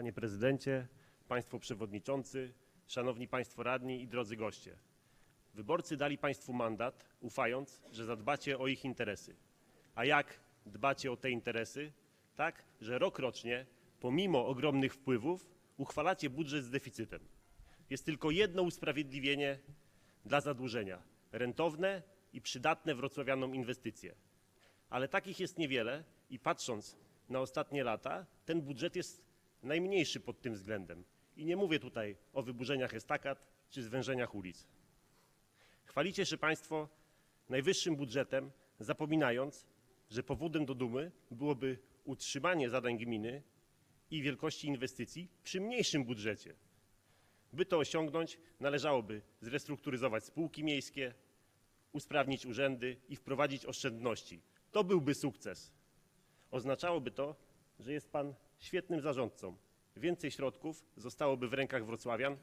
Panie Prezydencie, Państwo Przewodniczący, Szanowni Państwo Radni i drodzy goście. Wyborcy dali Państwu mandat, ufając, że zadbacie o ich interesy. A jak dbacie o te interesy? Tak, że rokrocznie, pomimo ogromnych wpływów, uchwalacie budżet z deficytem. Jest tylko jedno usprawiedliwienie dla zadłużenia rentowne i przydatne wrocławianom inwestycje. Ale takich jest niewiele i patrząc na ostatnie lata, ten budżet jest najmniejszy pod tym względem. I nie mówię tutaj o wyburzeniach estakad czy zwężeniach ulic. Chwalicie się Państwo najwyższym budżetem, zapominając, że powodem do dumy byłoby utrzymanie zadań gminy i wielkości inwestycji przy mniejszym budżecie. By to osiągnąć, należałoby zrestrukturyzować spółki miejskie, usprawnić urzędy i wprowadzić oszczędności. To byłby sukces. Oznaczałoby to, że jest Pan świetnym zarządcą. Więcej środków zostałoby w rękach wrocławian,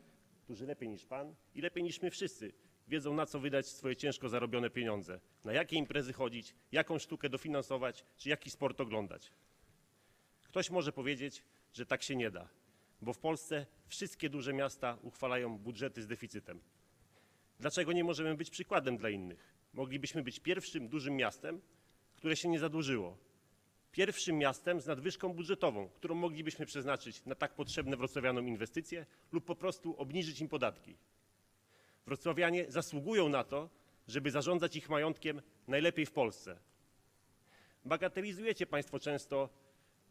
którzy lepiej niż Pan i lepiej niż my wszyscy wiedzą, na co wydać swoje ciężko zarobione pieniądze, na jakie imprezy chodzić, jaką sztukę dofinansować, czy jaki sport oglądać. Ktoś może powiedzieć, że tak się nie da, bo w Polsce wszystkie duże miasta uchwalają budżety z deficytem. Dlaczego nie możemy być przykładem dla innych? Moglibyśmy być pierwszym dużym miastem, które się nie zadłużyło. Pierwszym miastem z nadwyżką budżetową, którą moglibyśmy przeznaczyć na tak potrzebne wrocławianom inwestycje lub po prostu obniżyć im podatki. Wrocławianie zasługują na to, żeby zarządzać ich majątkiem najlepiej w Polsce. Bagatelizujecie Państwo często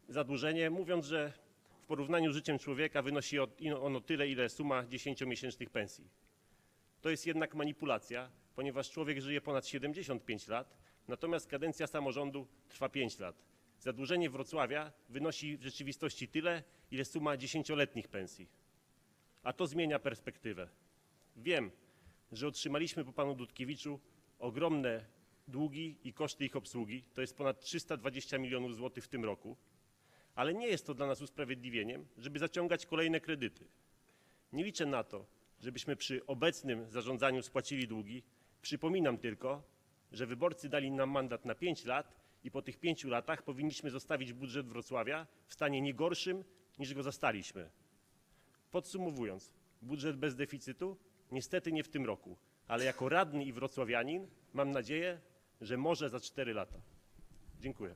zadłużenie, mówiąc, że w porównaniu z życiem człowieka wynosi ono tyle, ile suma 10-miesięcznych pensji. To jest jednak manipulacja, ponieważ człowiek żyje ponad 75 lat, natomiast kadencja samorządu trwa 5 lat. Zadłużenie Wrocławia wynosi w rzeczywistości tyle, ile suma dziesięcioletnich pensji. A to zmienia perspektywę. Wiem, że otrzymaliśmy po panu Dudkiewiczu ogromne długi i koszty ich obsługi. To jest ponad 320 milionów złotych w tym roku. Ale nie jest to dla nas usprawiedliwieniem, żeby zaciągać kolejne kredyty. Nie liczę na to, żebyśmy przy obecnym zarządzaniu spłacili długi. Przypominam tylko, że wyborcy dali nam mandat na 5 lat i po tych 5 latach powinniśmy zostawić budżet Wrocławia w stanie nie gorszym niż go zastaliśmy. Podsumowując, budżet bez deficytu? Niestety nie w tym roku, ale jako radny i wrocławianin mam nadzieję, że może za 4 lata. Dziękuję.